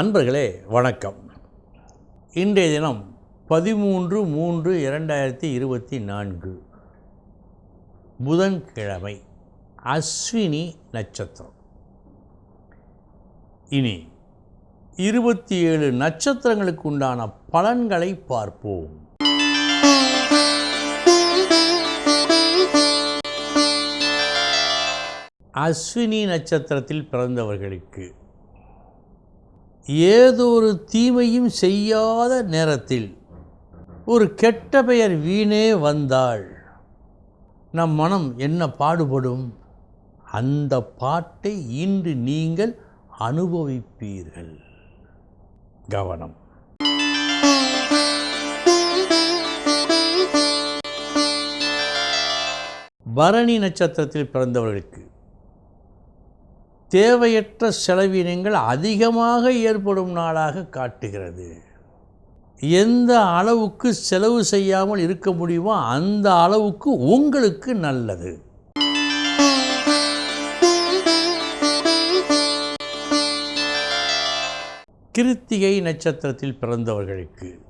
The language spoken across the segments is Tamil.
அன்பர்களே வணக்கம். இன்றைய தினம் பதிமூன்று மூன்று இரண்டாயிரத்தி இருபத்தி நான்கு புதன்கிழமை அஸ்வினி நட்சத்திரம். இனி இருபத்தி ஏழு நட்சத்திரங்களுக்கு உண்டான பலன்களை பார்ப்போம். அஸ்வினி நட்சத்திரத்தில் பிறந்தவர்களுக்கு ஏதொரு தீமையும் செய்யாத நேரத்தில் ஒரு கெட்ட பெயர் வீணே வந்தால் நம் மனம் என்ன பாடுபடும்? அந்த பாட்டை இன்று நீங்கள் அனுபவிப்பீர்கள். கவனம். பரணி நட்சத்திரத்தில் பிறந்தவர்களுக்கு தேவையற்ற செலவினங்கள் அதிகமாக ஏற்படும் நாளாக காட்டுகிறது. எந்த அளவுக்கு செலவு செய்யாமல் இருக்க முடியுமோ அந்த அளவுக்கு உங்களுக்கு நல்லது. கிருத்திகை நட்சத்திரத்தில் பிறந்தவர்களுக்கு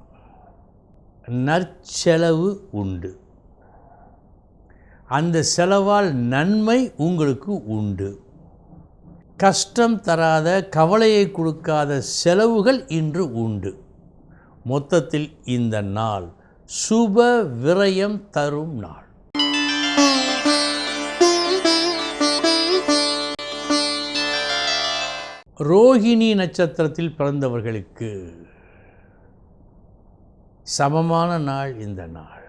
நற்செலவு உண்டு. அந்த செலவால் நன்மை உங்களுக்கு உண்டு. கஷ்டம் தராத கவலையை கொடுக்காத செலவுகள் இன்று உண்டு. மொத்தத்தில் இந்த நாள் சுப விரயம் தரும் நாள். ரோஹிணி நட்சத்திரத்தில் பிறந்தவர்களுக்கு சமமான நாள் இந்த நாள்.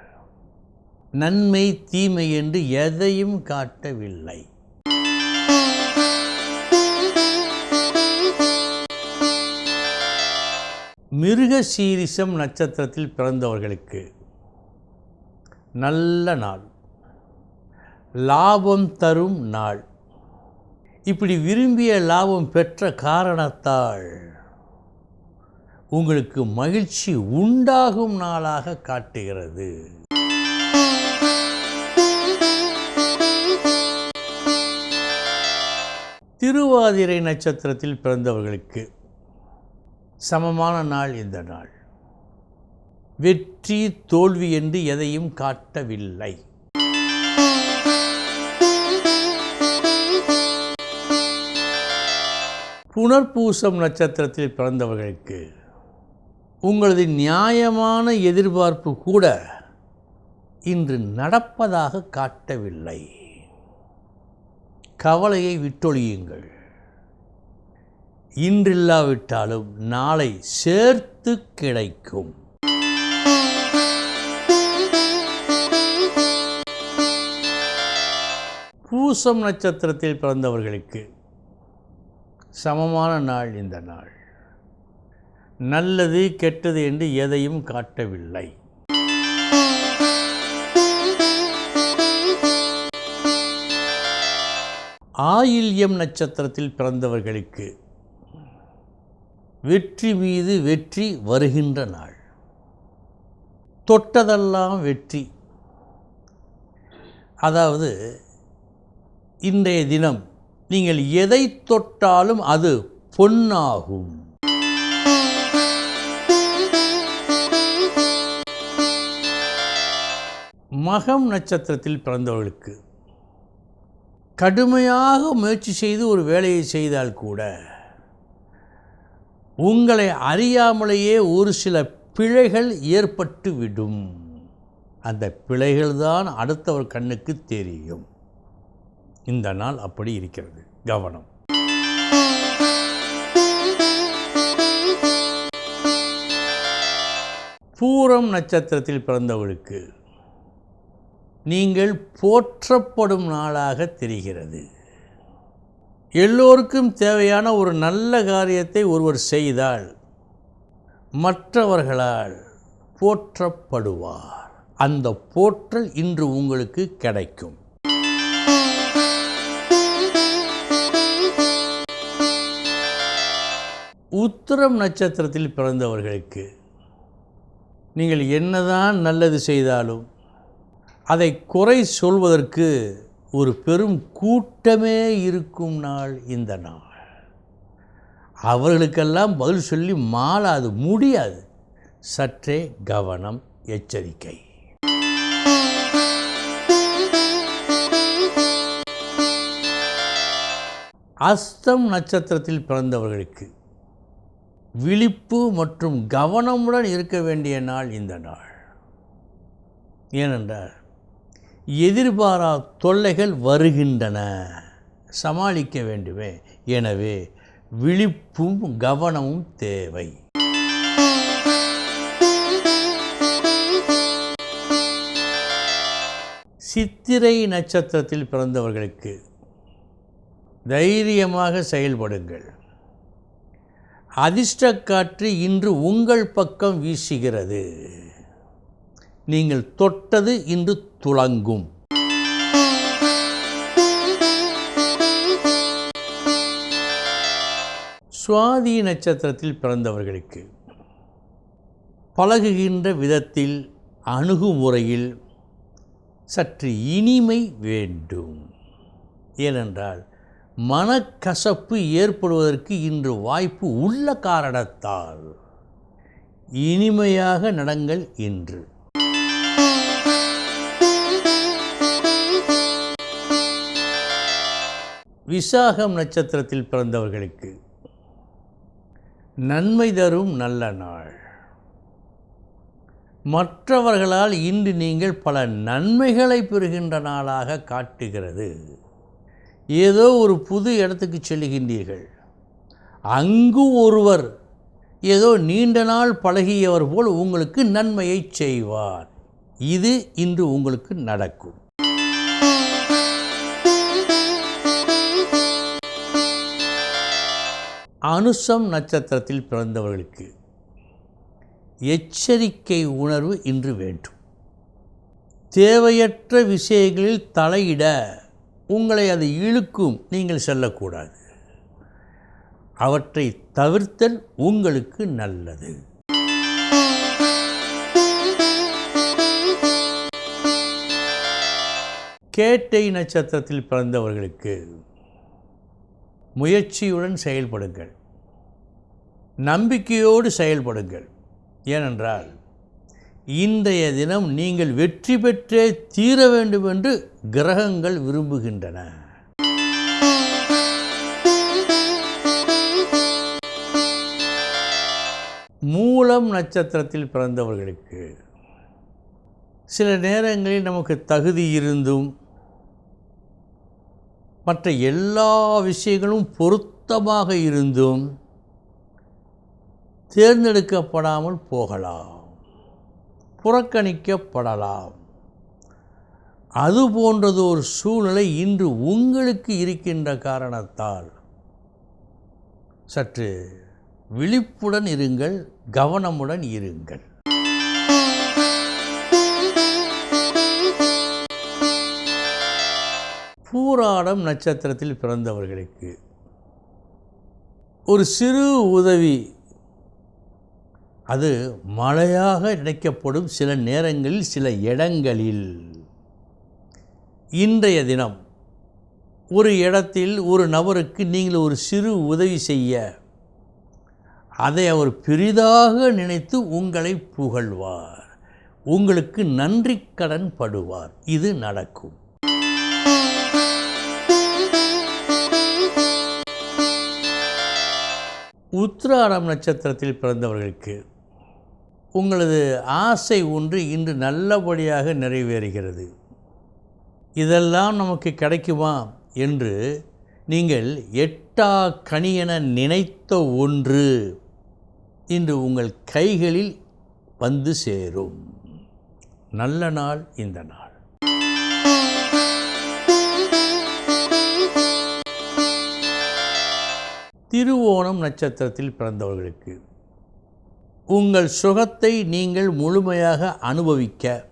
நன்மை தீமை என்று எதையும் காட்டவில்லை. மிருக சீரிஷம் நட்சத்திரத்தில் பிறந்தவர்களுக்கு நல்ல நாள். லாபம் தரும் நாள். இப்படி விரும்பிய லாபம் பெற்ற காரணத்தால் உங்களுக்கு மகிழ்ச்சி உண்டாகும் நாளாக காட்டுகிறது. திருவாதிரை நட்சத்திரத்தில் பிறந்தவர்களுக்கு சமமான நாள் இந்த நாள். வெற்றி தோல்வி என்று எதையும் காட்டவில்லை. புனர்பூசம் நட்சத்திரத்தில் பிறந்தவர்களுக்கு உங்களது நியாயமான எதிர்பார்ப்பு கூட இன்று நடப்பதாக காட்டவில்லை. கவலையை விட்டொழியுங்கள். இன்றில்லாவிட்டாலும் நாளை சேர்த்து கிடைக்கும். பூசம் நட்சத்திரத்தில் பிறந்தவர்களுக்கு சமமான நாள் இந்த நாள். நல்லது கெட்டது என்று எதையும் காட்டவில்லை. ஆயில்யம் நட்சத்திரத்தில் பிறந்தவர்களுக்கு வெற்றி மீது வெற்றி வருகின்ற நாள். தொட்டதெல்லாம் வெற்றி. அதாவது இன்றைய தினம் நீங்கள் எதை தொட்டாலும் அது பொன்னாகும். மகம் நட்சத்திரத்தில் பிறந்தவர்களுக்கு கடுமையாக முயற்சி செய்து ஒரு வேலையை செய்தால் கூட உங்களை அறியாமலேயே ஒரு சில பிழைகள் ஏற்பட்டு விடும். அந்த பிழைகள் தான் அடுத்தவர் கண்ணுக்கு தெரியும். இந்த நாள் அப்படி இருக்கிறது. கவனம். பூரம் நட்சத்திரத்தில் பிறந்தவர்களுக்கு நீங்கள் போற்றப்படும் நாளாக தெரிகிறது. எல்லோருக்கும் தேவையான ஒரு நல்ல காரியத்தை ஒருவர் செய்தால் மற்றவர்களால் போற்றப்படுவார். அந்த போற்றல் இன்று உங்களுக்கு கிடைக்கும். உத்திரம் நட்சத்திரத்தில் பிறந்தவர்களுக்கு நீங்கள் என்னதான் நல்லது செய்தாலும் அதை குறை சொல்வதற்கு ஒரு பெரும் கூட்டமே இருக்கும் நாள் இந்த நாள். அவர்களுக்கெல்லாம் பதில் சொல்லி மாளாது முடியாது. சற்றே கவனம் எச்சரிக்கை. அஸ்தம் நட்சத்திரத்தில் பிறந்தவர்களுக்கு விழிப்பு மற்றும் கவனமுடன் இருக்க வேண்டிய நாள் இந்த நாள். ஏனென்றால் எதிர்பாரா தொல்லைகள் வருகின்றன. சமாளிக்க வேண்டுமே. எனவே விழிப்பும் கவனமும் தேவை. சித்திரை நட்சத்திரத்தில் பிறந்தவர்களுக்கு தைரியமாக செயல்படுங்கள். அதிர்ஷ்ட காற்று இன்று உங்கள் பக்கம் வீசுகிறது. நீங்கள் தொட்டது இன்று துளங்கும். சுவாதி நட்சத்திரத்தில் பிறந்தவர்களுக்கு பழகுகின்ற விதத்தில் அணுகுமுறையில் சற்று இனிமை வேண்டும். ஏனென்றால் மனக்கசப்பு ஏற்படுவதற்கு இன்று வாய்ப்பு உள்ள காரணத்தால் இனிமையாக நடங்கள் இன்று. விசாகம் நட்சத்திரத்தில் பிறந்தவர்களுக்கு நன்மை தரும் நல்ல நாள். மற்றவர்களால் இன்று நீங்கள் பல நன்மைகளை பெறுகின்ற நாளாக காட்டுகிறது. ஏதோ ஒரு புது இடத்துக்கு செல்லுகின்றீர்கள். அங்கு ஒருவர் ஏதோ நீண்ட நாள் பழகியவர் போல் உங்களுக்கு நன்மையை செய்வார். இது இன்று உங்களுக்கு நடக்கும். அனுசம் நட்சத்திரத்தில் பிறந்தவர்களுக்கு எச்சரிக்கை உணர்வு இன்று வேண்டும். தேவையற்ற விஷயங்களில் தலையிட உங்களை அது இழுக்கும் நீங்கள் செல்லக்கூடாது. அவற்றை தவிர்த்தல் உங்களுக்கு நல்லது. கேட்டை நட்சத்திரத்தில் பிறந்தவர்களுக்கு முயற்சியுடன் செயல்படுங்கள். நம்பிக்கையோடு செயல்படுங்கள். ஏனென்றால் இன்றைய தினம் நீங்கள் வெற்றி பெற்றே தீர வேண்டும் என்று கிரகங்கள் விரும்புகின்றன. மூலம் நட்சத்திரத்தில் பிறந்தவர்களுக்கு சில நேரங்களில் நமக்கு தகுதி இருந்தும் மற்ற எல்லா விஷயங்களும் பொருத்தமாக இருந்தும் தேர்ந்தெடுக்கப்படாமல் போகலாம் புறக்கணிக்கப்படலாம். அது போன்றது ஒரு சூழ்நிலை இன்று உங்களுக்கு இருக்கின்ற காரணத்தால். சற்று விழிப்புடன் இருங்கள் கவனமுடன் இருங்கள். பூராடம் நட்சத்திரத்தில் பிறந்தவர்களுக்கு ஒரு சிறு உதவி. அது மழையாக நினைக்கப்படும் சில நேரங்களில் சில இடங்களில். இன்றைய தினம் ஒரு இடத்தில் ஒரு நபருக்கு நீங்கள் ஒரு சிறு உதவி செய்ய அதை அவர் பெரிதாக நினைத்து உங்களை புகழ்வார். உங்களுக்கு நன்றி கடன் படுவார். இது நடக்கும். உத்திராடம் நட்சத்திரத்தில் பிறந்தவர்களுக்கு உங்களது ஆசை ஒன்று இன்று நல்லபடியாக நிறைவேறுகிறது. இதெல்லாம் நமக்கு கிடைக்குமா? என்று நீங்கள் எட்டா கனியென நினைத்த ஒன்று இன்று உங்கள் கைகளில் வந்து சேரும். நல்ல நாள் இந்த நாள். திருவோணம் நட்சத்திரத்தில் பிறந்தவர்களுக்கு உங்கள் சுகத்தை நீங்கள் முழுமையாக அனுபவிக்க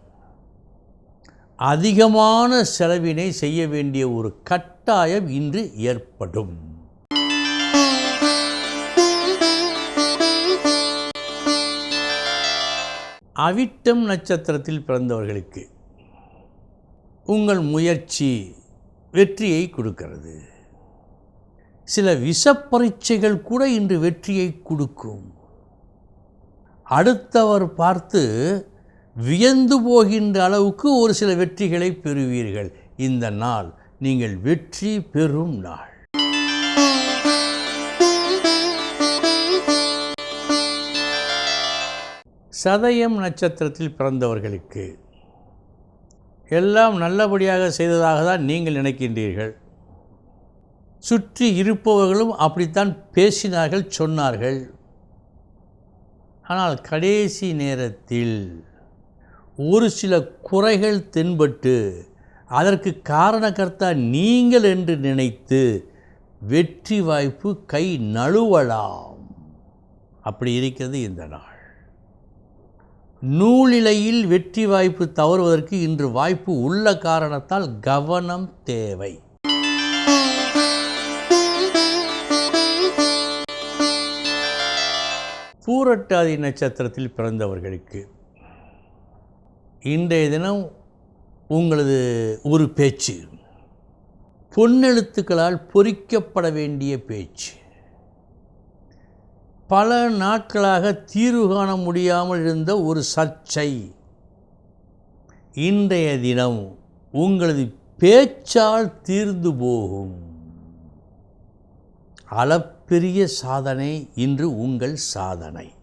அதிகமான செலவினை செய்ய வேண்டிய ஒரு கட்டாயம் இன்று ஏற்படும். அவிட்டம் நட்சத்திரத்தில் பிறந்தவர்களுக்கு உங்கள் முயற்சி வெற்றியை கொடுக்கிறது. சில விஷப்பரீட்சைகள் கூட இன்று வெற்றியை கொடுக்கும். அடுத்தவர் பார்த்து வியந்து போகின்ற அளவுக்கு ஒரு சில வெற்றிகளை பெறுவீர்கள். இந்த நாள் நீங்கள் வெற்றி பெறும் நாள். சதயம் நட்சத்திரத்தில் பிறந்தவர்களுக்கு எல்லாம் நல்லபடியாக செய்ததாக தான் நீங்கள் நினைக்கின்றீர்கள். சுற்றி இருப்பவர்களும் அப்படித்தான் பேசினார்கள் சொன்னார்கள். ஆனால் கடைசி நேரத்தில் ஒரு சில குறைகள் தென்பட்டு அதற்கு காரணக்கர்த்தா நீங்கள் என்று நினைத்து வெற்றி வாய்ப்பு கை நழுவலாம். அப்படி இருக்கிறது இந்த நாள். நூலிலையில் வெற்றி வாய்ப்பு தவறுவதற்கு இன்று வாய்ப்பு உள்ள காரணத்தால் கவனம் தேவை. பூரட்டாதி நட்சத்திரத்தில் பிறந்தவர்களுக்கு இன்றைய தினம் உங்களது ஒரு பேச்சு. பொன்னெழுத்துக்களால் பொறிக்கப்பட வேண்டிய பேச்சு. பல நாட்களாக தீர்வு காண முடியாமல் இருந்த ஒரு சர்ச்சை. இன்றைய தினம் உங்களது பேச்சால் தீர்ந்து போகும். பெரிய சாதனை இன்று உங்கள் சாதனை.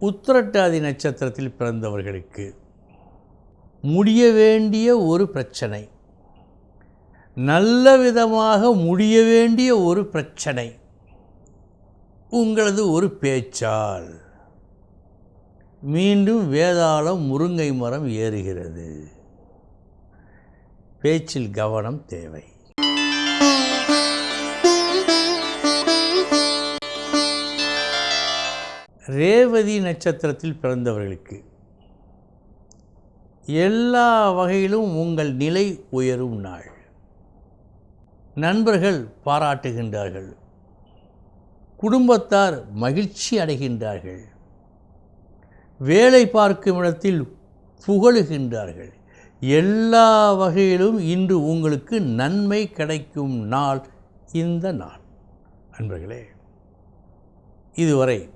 உத்திரட்டாதி நட்சத்திரத்தில் பிறந்தவர்களுக்கு முடிய வேண்டிய ஒரு பிரச்சனை. நல்ல விதமாக முடிய வேண்டிய ஒரு பிரச்சனை. உங்களது ஒரு பேச்சால். மீண்டும் வேதாளம் முருங்கை மரம் ஏறுகிறது. பேச்சில் கவனம் தேவை. ரேவதி நட்சத்திரத்தில் பிறந்தவர்களுக்கு எல்லா வகையிலும் உங்கள் நிலை உயரும் நாள். நண்பர்கள் பாராட்டுகின்றார்கள். குடும்பத்தார் மகிழ்ச்சி அடைகின்றார்கள். வேலை பார்க்கும் இடத்தில் புகழுகின்றார்கள். எல்லா வகையிலும் இன்று உங்களுக்கு நன்மை கிடைக்கும் நாள் இந்த நாள். அன்பர்களே இதுவரை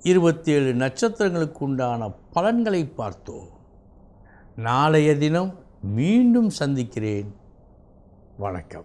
இருபத்தி ஏழு நட்சத்திரங்களுக்கு உண்டான பலன்களை பார்த்தோம். நாளைய தினம் மீண்டும் சந்திக்கிறேன். வணக்கம்.